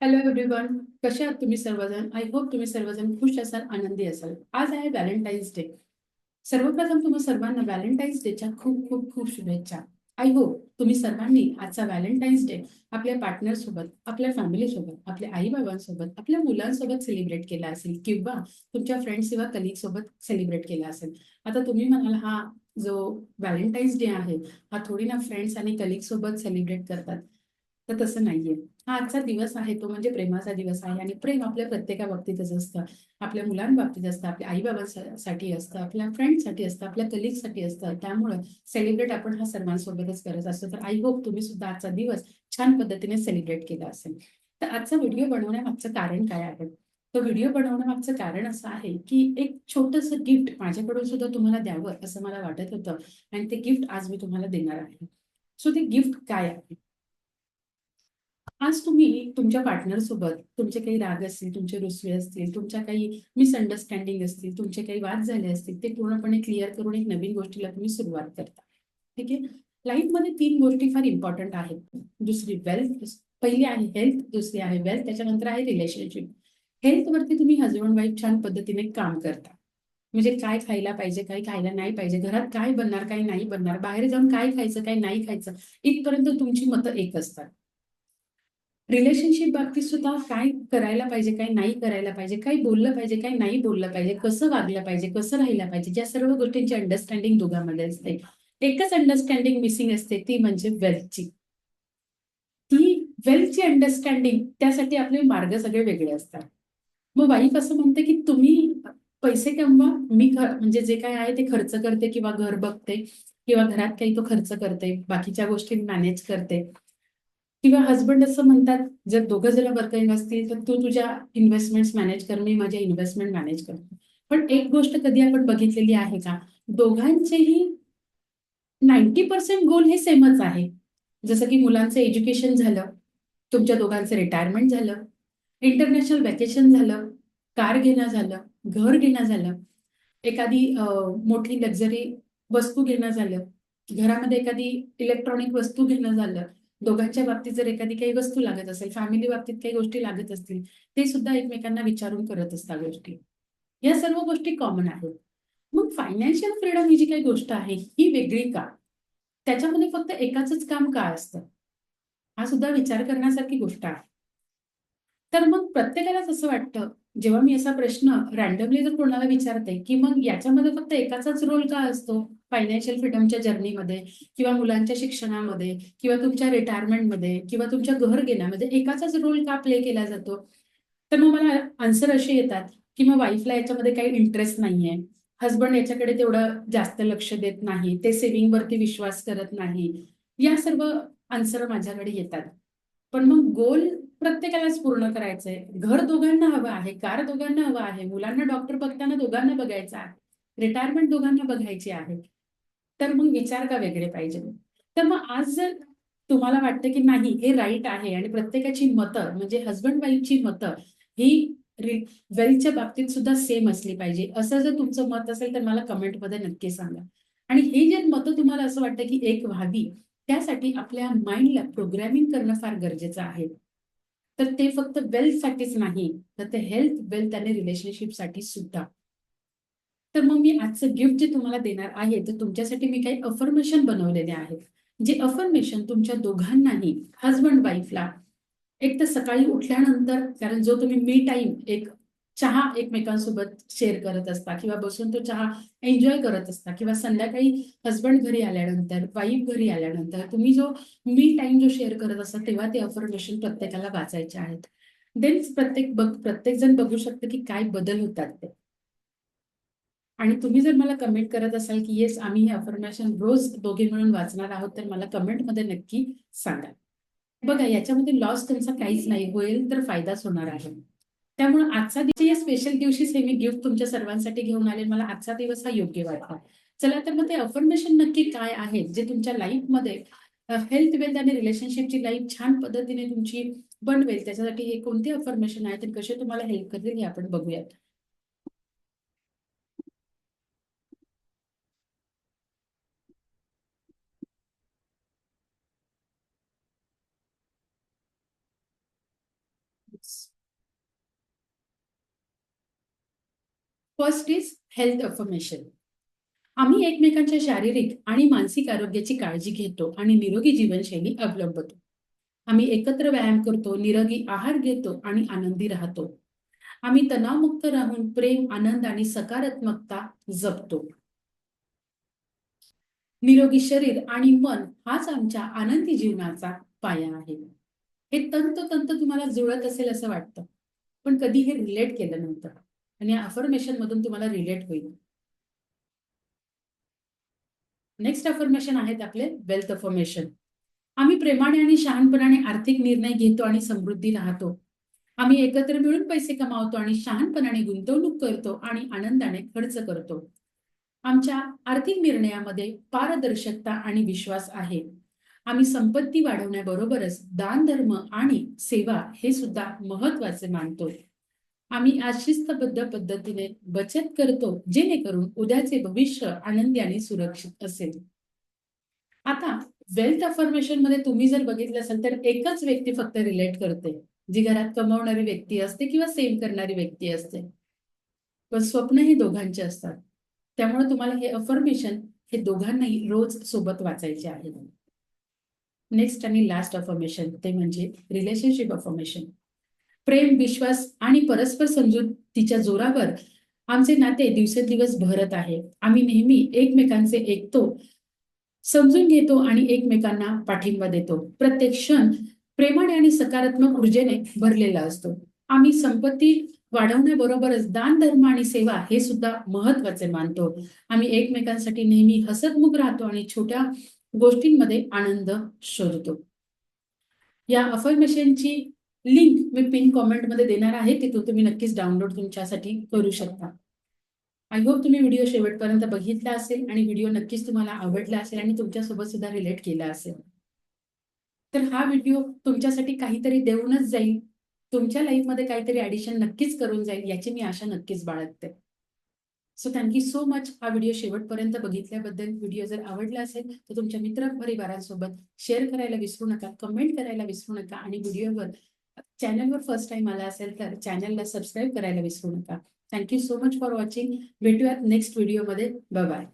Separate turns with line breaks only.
Hello everyone कसे आहात तुम्ही सर्वजण? आय होप तुम्ही सर्वजण खुश असाल आनंदी असाल. आज आहे व्हॅलेंटाईन्स डे सर्वप्रथम तुम्हा सर्वांना व्हॅलेंटाईन्स डेच्या खूप खूप खूप शुभेच्छा. आय होप तुम्ही सर्वांनी आजचा व्हॅलेंटाईन्स डे आपल्या पार्टनर सोबत आपल्या फॅमिली सोबत आपल्या आई बाबांसोबत आपल्या मुलांसोबत सेलिब्रेट केला असेल किंवा तुमच्या फ्रेंड्स किंवा कलिग सोबत सेलिब्रेट केला असेल. आता तुम्ही म्हणाल हा जो व्हॅलेंटाईन्स डे आहे हा थोडी ना फ्रेंड्स आणि कलिग सोबत सेलिब्रेट करतात. तर तसं नाहीये. हा आजचा दिवस आहे तो म्हणजे प्रेमाचा दिवस आहे आणि प्रेम आपल्या प्रत्येका बाबतीतच असतं. आपल्या मुलांबाबतीत असतं आपल्या आई बाबांसाठी असतं आपल्या फ्रेंडसाठी असतं आपल्या कलिगसाठी असतं. त्यामुळं सेलिब्रेट आपण हा सर्वांसोबतच करत असतो. तर आय होप तुम्ही सुद्धा आजचा दिवस छान पद्धतीने सेलिब्रेट केला असेल. तर आजचा व्हिडिओ बनवण्यामागचं कारण काय आहे? तो व्हिडिओ बनवण्यामागचं कारण असं आहे की एक छोटस गिफ्ट माझ्याकडून सुद्धा तुम्हाला द्यावं असं मला वाटत होतं आणि ते गिफ्ट आज मी तुम्हाला देणार आहे. सो ते गिफ्ट काय आहे? आज तुम्ही तुमच्या पार्टनर सोबत तुमचे काही राग असतील तुमचे रुसवे असतील तुमच्या काही मिसअंडरस्टँडिंग असतील तुमचे काही वाद झाले असतील ते पूर्णपणे क्लिअर करून एक नवीन गोष्टीला तुम्ही सुरुवात करता. ठीक आहे? लाईफमध्ये तीन गोष्टी फार इम्पॉर्टंट आहेत. दुसरी वेल्थ पहिली आहे हेल्थ दुसरी आहे वेल्थ त्याच्यानंतर आहे रिलेशनशिप हेल्थवरती तुम्ही हजबंड वाईफ छान पद्धतीने काम करता. म्हणजे काय खायला पाहिजे काय खायला नाही पाहिजे घरात काय बनणार काय नाही बनणार बाहेर जाऊन काय खायचं काय नाही खायचं इथपर्यंत तुमची मतं एक असतात. रिलेशनशिप बाबतीत सुद्धा काय करायला पाहिजे काय नाही करायला पाहिजे काय बोललं पाहिजे काय नाही बोललं पाहिजे कसं वागलं पाहिजे कसं राहिलं पाहिजे ज्या सर्व गोष्टींची अंडरस्टँडिंग दोघांमध्ये असते. एकच अंडरस्टँडिंग मिसिंग असते ती म्हणजे वेल्थची ती वेल्थची अंडरस्टँडिंग त्यासाठी आपले मार्ग सगळे वेगळे असतात. मग वाईफ असं म्हणते की तुम्ही पैसे कमवा मी म्हणजे जे काय आहे ते खर्च करते किंवा घर बघते किंवा घरात काही तो खर्च करते बाकीच्या गोष्टी मॅनेज करते. किंवा हजबंड असं म्हणतात जर दोघं जण वर्किंग असतील तर तू तुझ्या इन्व्हेस्टमेंट मॅनेज कर मी माझ्या इन्व्हेस्टमेंट मॅनेज करतो. पण एक गोष्ट कधी आपण बघितलेली आहे का? दोघांचेही नाईन्टी पर्सेंट गोल हे सेमच आहे. जसं की मुलांचं एज्युकेशन झालं तुमच्या दोघांचं रिटायरमेंट झालं इंटरनॅशनल वॅकेशन झालं कार घेणं झालं घर घेणं झालं एखादी मोठी लक्झरी वस्तू घेणं झालं घरामध्ये एखादी इलेक्ट्रॉनिक वस्तू घेणं झालं दोघांच्या बाबतीत जर एखादी काही वस्तू लागत असेल फॅमिली बाबतीत काही गोष्टी लागत असतील ते सुद्धा एकमेकांना विचारून करत असतात गोष्टी. या सर्व गोष्टी कॉमन आहेत. मग फायनान्शियल फ्रीडम ही जी काही गोष्ट आहे ही वेगळी का? त्याच्यामध्ये फक्त एकाच काम का असतं? हा सुद्धा विचार करण्यासारखी गोष्ट आहे. तर मग प्रत्येकालाच असं वाटतं जेव्हा मी असा प्रश्न रॅन्डमली जर कोणाला विचारते की मग याच्यामध्ये फक्त एकाचाच रोल का असतो? फायनान्शियल फ्रीडमच्या जर्नीमध्ये किंवा मुलांच्या शिक्षणामध्ये किंवा तुमच्या रिटायरमेंटमध्ये किंवा तुमच्या घर घेण्यामध्ये एकाचाच रोल का प्ले केला जातो? तर मग मला आन्सर असे येतात की मग वाईफला याच्यामध्ये काही इंटरेस्ट नाहीये. हसबंड याच्याकडे तेवढं जास्त लक्ष देत नाही. ते सेव्हिंगवरती विश्वास करत नाही. या सर्व आन्सर माझ्याकडे येतात. पण मग गोल प्रत्येकालाच पूर्ण करायचंय. घर दोघांना हवं आहे कार दोघांना हवं आहे मुलांना डॉक्टर बघताना दोघांना बघायचं आहे रिटायरमेंट दोघांना बघायची आहे तर मग विचार का वेगळे पाहिजे? तर मग आज जर तुम्हाला वाटतं की नाही हे राईट आहे आणि प्रत्येकाची मतं म्हणजे हजबंड वाईफची मतं ही वेल्थच्या बाबतीत सुद्धा सेम असली पाहिजे. असं जर तुमचं मत असेल तर मला कमेंटमध्ये नक्की सांगा. आणि हे जे मतं तुम्हाला असं वाटतं की एक व्हावी त्यासाठी आपल्या माइंडला प्रोग्रॅमिंग करणं फार गरजेचं आहे. तर ते फक्त वेल्थसाठीच नाही तर ते हेल्थ वेल्थ आणि रिलेशनशिपसाठी सुद्धा. तर मग मी आजचं गिफ्ट जे तुम्हाला देणार आहे तर तुमच्यासाठी मी काही अफर्मेशन बनवलेले आहेत. जे अफर्मेशन तुमच्या दोघांनाही हजबंड वाईफला एक तर सकाळी उठल्यानंतर कारण जो तुम्ही मी टाईम एक चहा एकमेकांसोबत शेअर करत असता किंवा बसून तो चहा एन्जॉय करत असता किंवा संध्याकाळी हसबंड घरी आल्यानंतर वाईफ घरी आल्यानंतर तुम्ही जो मी टाइम जो शेअर करत असता तेव्हा ते अफर्मेशन प्रत्येकाला वाचायचे आहेत. देन प्रत्येक बघ प्रत्येक जण बघू शकतं की काय बदल होतात ते. आणि तुम्ही जर मला कमेंट करत असाल की येस आम्ही हे अफर्मेशन रोज दोघे मिळून वाचणार आहोत तर मला कमेंटमध्ये नक्की सांगा. बघा याच्यामध्ये लॉस तुमचा काहीच नाही होईल तर फायदाच होणार आहे. त्यामुळे आजचा दिवस या स्पेशल दिवशीच हे मी गिफ्ट तुमच्या सर्वांसाठी घेऊन आले. मला आजचा दिवस हा योग्य वाटला. चला तर मग ते अफर्मेशन नक्की काय आहे? जे तुमच्या लाईफमध्ये हेल्थ वेल्थ आणि रिलेशनशिपची लाईफ छान पद्धतीने तुमची बनवेल त्याच्यासाठी हे कोणते अफर्मेशन आहे ते कसे तुम्हाला हेल्प करतील हे आपण बघूयात. फर्स्ट इज हेल्थ अफर्मेशन आम्ही एकमेकांच्या शारीरिक आणि मानसिक आरोग्याची काळजी घेतो आणि निरोगी जीवनशैली अवलंबतो. आम्ही एकत्र व्यायाम करतो निरोगी आहार घेतो आणि आनंदी राहतो. आम्ही तणावमुक्त राहून प्रेम आनंद आणि सकारात्मकता जपतो. निरोगी शरीर आणि मन हाच आमच्या आनंदी जीवनाचा पाया आहे. हे तंतोतंत तुम्हाला जुळत असेल असं वाटतं पण कधी हे रिलेट केलं नव्हतं. आणि या अफर्मेशन मधून तुम्हाला रिलेट होईल. नेक्स्ट अफर्मेशन आहेत आपले वेल्थ अफर्मेशन आम्ही प्रेमाने आणि शहाणपणाने आर्थिक निर्णय घेतो आणि समृद्धी राहतो. आम्ही एकत्र मिळून पैसे कमावतो आणि शहाणपणाने गुंतवणूक करतो आणि आनंदाने खर्च करतो. आमच्या आर्थिक निर्णयामध्ये पारदर्शकता आणि विश्वास आहे. आम्ही संपत्ती वाढवण्याबरोबरच दान धर्म आणि सेवा हे सुद्धा महत्त्वाचे मानतो. आम्ही आज शिस्तबद्ध पद्धतीने बचत करतो जेणेकरून उद्याचे भविष्य आनंदी आणि सुरक्षित असेल. आता वेल्थ अफर्मेशनमध्ये तुम्ही जर बघितलं असेल तर एकच व्यक्ती फक्त रिलेट करते. जी घरात कमवणारी व्यक्ती असते किंवा सेव्ह करणारी व्यक्ती असते. पण स्वप्न हे दोघांचे असतात. त्यामुळे तुम्हाला हे अफर्मेशन हे दोघांनाही रोज सोबत वाचायचे आहे. नेक्स्ट आणि लास्ट अफर्मेशन ते म्हणजे रिलेशनशिप अफर्मेशन प्रेम विश्वास आणि परस्पर समजुतीच्या जोरावर आमचे नाते दिवसेंदिवस भरत आहे. आम्ही नेहमी एकमेकांचे ऐकतो समजून घेतो आणि एकमेकांना पाठिंबा देतो. प्रत्येक क्षण प्रेमाने आणि सकारात्मक ऊर्जेने भरलेला असतो. आम्ही संपत्ती वाढवण्याबरोबरच दान धर्म आणि सेवा हे सुद्धा महत्त्वाचे मानतो. आम्ही एकमेकांसाठी नेहमी हसतमुख राहतो आणि छोट्या गोष्टींमध्ये आनंद शोधतो. या अफर्मेशनची लिंक मी पिन कॉमेंटमध्ये देणार आहे तिथून तुम्ही नक्कीच डाउनलोड तुमच्यासाठी करू शकता. आय होप तुम्ही व्हिडिओ शेवटपर्यंत बघितला असेल आणि व्हिडिओ नक्कीच तुम्हाला आवडला असेल आणि तुमच्यासोबत सुद्धा रिलेट केला असेल. तर हा व्हिडिओ तुमच्यासाठी काहीतरी देऊनच जाईल. तुमच्या लाईफमध्ये काहीतरी ॲडिशन नक्कीच करून जाईल याची मी आशा नक्कीच बाळगते. So thank you so much हा व्हिडिओ शेवटपर्यंत बघितल्याबद्दल व्हिडिओ जर आवडला असेल तर तुमच्या मित्र परिवारांसोबत शेअर करायला विसरू नका कमेंट करायला विसरू नका आणि व्हिडिओवर चॅनलवर फर्स्ट टाइम आला असेल तर चॅनलला सबस्क्राईब करायला विसरू नका. Thank you so much for watching भेटूयात नेक्स्ट व्हिडिओमध्ये बाय